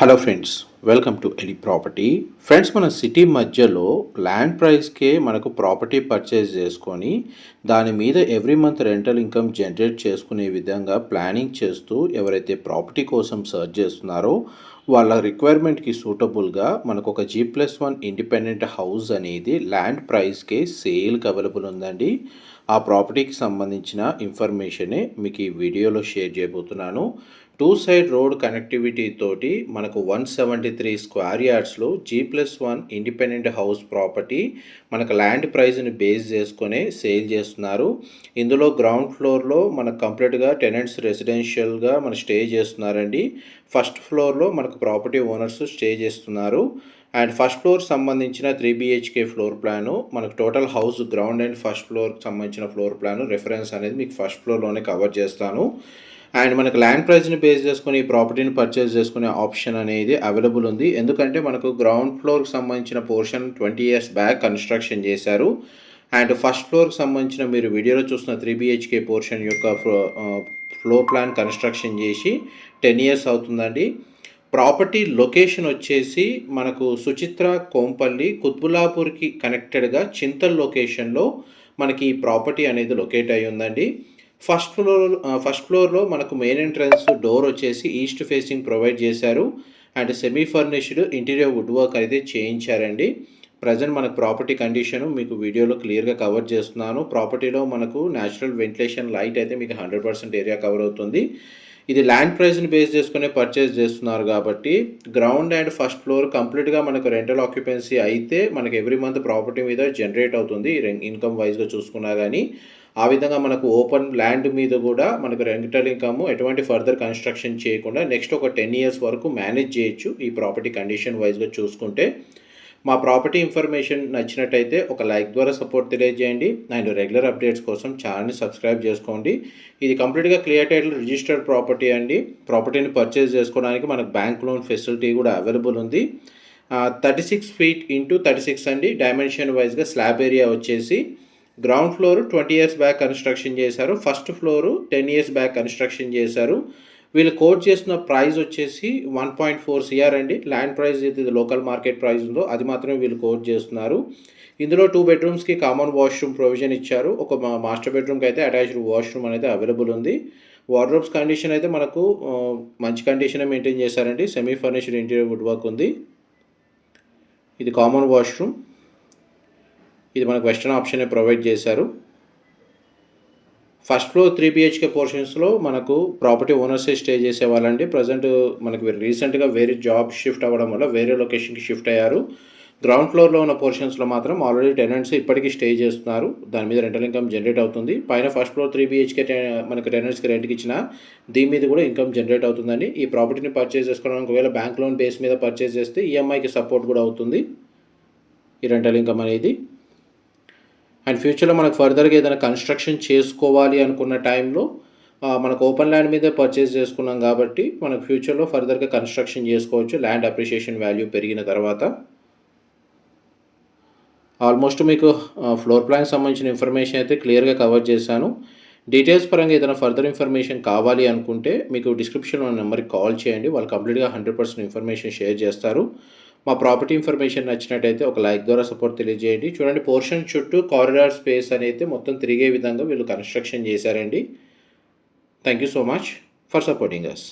Hello friends welcome to ఎలి property friends మన city మధ్యలో ల్యాండ్ ప్రైస్కే మనకు ప్రాపర్టీ పర్చేస్ చేసుకొని దాని మీద every month rental income generate చేసుకునే విధంగా ప్లానింగ్ చేస్తూ ఎవరైతే ప్రాపర్టీ కోసం సర్చ్ చేస్తున్నారో వాళ్ళ రిక్వైర్మెంట్కి సూటబుల్గా మనకు ఒక G plus one independent house అనేది ల్యాండ్ ప్రైస్కే సేల్కి అవైలబుల్ ఉందండి. ఆ ప్రాపర్టీకి సంబంధించిన ఇన్ఫర్మేషనే మీకు ఈ వీడియోలో షేర్ చేయబోతున్నాను. టూ సైడ్ రోడ్ కనెక్టివిటీ తోటి మనకు one seventy three square యార్డ్స్లో G plus one independent house property మనకు ల్యాండ్ ప్రైస్ని బేస్ చేసుకొని సేల్ చేస్తున్నారు. ఇందులో గ్రౌండ్ ఫ్లోర్లో మనకు కంప్లీట్గా టెనెంట్స్ రెసిడెన్షియల్గా మన స్టే చేస్తున్నారండి. ఫస్ట్ ఫ్లోర్లో మనకు ప్రాపర్టీ ఓనర్స్ స్టే చేస్తున్నారు. అండ్ ఫస్ట్ ఫ్లోర్ సంబంధించిన త్రీ బిహెచ్కే ఫ్లోర్ ప్లాను మనకు total house ground and first ఫ్లోర్కి సంబంధించిన ఫ్లోర్ ప్లాను రెఫరెన్స్ అనేది మీకు ఫస్ట్ ఫ్లోర్లోనే కవర్ చేస్తాను. అండ్ మనకు ల్యాండ్ ప్రైస్ని బేస్ చేసుకుని ఈ ప్రాపర్టీని పర్చేస్ చేసుకునే ఆప్షన్ అనేది అవైలబుల్ ఉంది. ఎందుకంటే మనకు గ్రౌండ్ ఫ్లోర్కి సంబంధించిన portion twenty years back construction చేశారు. అండ్ ఫస్ట్ ఫ్లోర్కి సంబంధించిన మీరు వీడియోలో చూసిన త్రీ బిహెచ్కే పోర్షన్ యొక్క ఫ్లోర్ ప్లాన్ కన్స్ట్రక్షన్ చేసి టెన్ ఇయర్స్ అవుతుందండి. ప్రాపర్టీ లొకేషన్ వచ్చేసి మనకు సుచిత్ర కోంపల్లి కుత్బులాపూర్కి కనెక్టెడ్గా చింతల్ లొకేషన్లో మనకి ఈ ప్రాపర్టీ అనేది లొకేట్ అయి ఉందండి. ఫస్ట్ ఫ్లోర్ ఫస్ట్ ఫ్లోర్లో మనకు మెయిన్ ఎంట్రన్స్ డోర్ వచ్చేసి ఈస్ట్ ఫేసింగ్ ప్రొవైడ్ చేశారు. And semi furnished interior wood work అయితే చేయించారండి. ప్రజెంట్ మనకు ప్రాపర్టీ కండిషన్ మీకు వీడియోలో క్లియర్గా కవర్ చేస్తున్నాను. ప్రాపర్టీలో మనకు న్యాచురల్ వెంటిలేషన్ లైట్ అయితే మీకు హండ్రెడ్ పర్సెంట్ ఏరియా కవర్ అవుతుంది. ఇది ల్యాండ్ ప్రైస్ని బేస్ చేసుకునే పర్చేస్ చేస్తున్నారు కాబట్టి గ్రౌండ్ అండ్ ఫస్ట్ ఫ్లోర్ కంప్లీట్గా మనకు రెంటల్ ఆక్యుపెన్సీ అయితే మనకు ఎవ్రీ మంత్ ప్రాపర్టీ మీద జనరేట్ అవుతుంది. ఇన్కమ్ వైజ్గా చూసుకున్నా కానీ ఆ విధంగా మనకు ఓపెన్ ల్యాండ్ మీద కూడా మనకు రెంటల్ ఇన్కమ్ ఎటువంటి ఫర్దర్ కన్స్ట్రక్షన్ చేయకుండా నెక్స్ట్ ఒక టెన్ ఇయర్స్ వరకు మేనేజ్ చేయొచ్చు ఈ ప్రాపర్టీ కండిషన్ వైజ్గా చూసుకుంటే. మా ప్రాపర్టీ ఇన్ఫర్మేషన్ నచ్చినట్టయితే ఒక లైక్ ద్వారా సపోర్ట్ తెలియజేయండి. అండ్ రెగ్యులర్ అప్డేట్స్ కోసం ఛానల్ని సబ్స్క్రైబ్ చేసుకోండి. ఇది కంప్లీట్గా క్లియర్ టైటిల్ రిజిస్టర్డ్ ప్రాపర్టీ అండి. ప్రాపర్టీని పర్చేస్ చేసుకోవడానికి మనకు బ్యాంక్ లోన్ ఫెసిలిటీ కూడా అవైలబుల్ ఉంది. Thirty six feet into thirty six అండి. డైమెన్షన్ వైజ్గా స్లాబ్ ఏరియా వచ్చేసి ground floor twenty years back construction చేశారు. First floor ten years back construction చేశారు. వీళ్ళు కోట్ చేసిన ప్రైస్ వచ్చేసి వన్ పాయింట్ ఫోర్ సిఆర్ అండి. ల్యాండ్ ప్రైస్ ఇది లోకల్ మార్కెట్ ప్రైస్ ఉందో అది మాత్రమే వీళ్ళు కోట్ చేస్తున్నారు. ఇందులో టూ బెడ్రూమ్స్కి కామన్ వాష్రూమ్ ప్రొవిజన్ ఇచ్చారు. ఒక మాస్టర్ బెడ్రూమ్కి అయితే అటాచ్డ్ వాష్రూమ్ అనేది అవైలబుల్ ఉంది. వార్డ్రోబ్స్ కండిషన్ అయితే మనకు మంచి కండిషన్ మెయింటైన్ చేశారండి. Semi furnished interior wood work ఉంది. ఇది కామన్ వాష్రూమ్ ఇది మనకు వెస్టర్న్ ఆప్షనే ప్రొవైడ్ చేశారు. ఫస్ట్ ఫ్లోర్ త్రీ బిహెచ్కే పోర్షన్స్లో మనకు ప్రాపర్టీ ఓనర్సే స్టే చేసేవాళ్ళండి ప్రజెంట్ మనకు రీసెంట్గా వేరే జాబ్ షిఫ్ట్ అవ్వడం వల్ల వేరే లొకేషన్కి షిఫ్ట్ అయ్యారు. గ్రౌండ్ ఫ్లోర్లో ఉన్న పోర్షన్స్లో మాత్రం ఆల్రెడీ టెనెంట్స్ ఇప్పటికీ స్టే చేస్తున్నారు. దాని మీద రెంటల్ ఇన్కమ్ జనరేట్ అవుతుంది. పైన ఫస్ట్ ఫ్లోర్ త్రీ బీహెచ్కే మనకు టెనెంట్స్కి రెంట్కి ఇచ్చిన దీని మీద కూడా ఇన్కమ్ జనరేట్ అవుతుందండి. ఈ ప్రాపర్టీని పర్చేస్ చేసుకోవడానికి ఒకవేళ బ్యాంక్ లోన్ బేస్ మీద పర్చేస్ చేస్తే ఈఎంఐకి సపోర్ట్ కూడా అవుతుంది. ఈ రెంటల్ ఇన్కమ్ అనేది. అండ్ ఫ్యూచర్లో మనకు ఫర్దర్గా ఏదైనా కన్స్ట్రక్షన్ చేసుకోవాలి అనుకున్న టైంలో మనకు ఓపెన్ ల్యాండ్ మీదే పర్చేస్ చేసుకున్నాం కాబట్టి మనకు ఫ్యూచర్లో ఫర్దర్గా కన్స్ట్రక్షన్ చేసుకోవచ్చు. ల్యాండ్ అప్రిషియేషన్ వాల్యూ పెరిగిన తర్వాత. ఆల్మోస్ట్ మీకు ఫ్లోర్ ప్లాన్ సంబంధించిన ఇన్ఫర్మేషన్ అయితే క్లియర్గా కవర్ చేశాను. డీటెయిల్స్ పరంగా ఏదైనా ఫర్దర్ ఇన్ఫర్మేషన్ కావాలి అనుకుంటే మీకు డిస్క్రిప్షన్ నెంబర్కి కాల్ చేయండి. వాళ్ళు కంప్లీట్గా హండ్రెడ్ పర్సెంట్ ఇన్ఫర్మేషన్ షేర్ చేస్తారు. మా ప్రాపర్టీ ఇన్ఫర్మేషన్ నచ్చినట్టయితే ఒక లైక్ ద్వారా సపోర్ట్ తెలియజేయండి. చూడండి పోర్షన్ చుట్టూ కారిడార్ స్పేస్ అనేది మొత్తం తిరిగే విధంగా వీళ్ళు కన్స్ట్రక్షన్ చేశారండి. Thank you so much for supporting us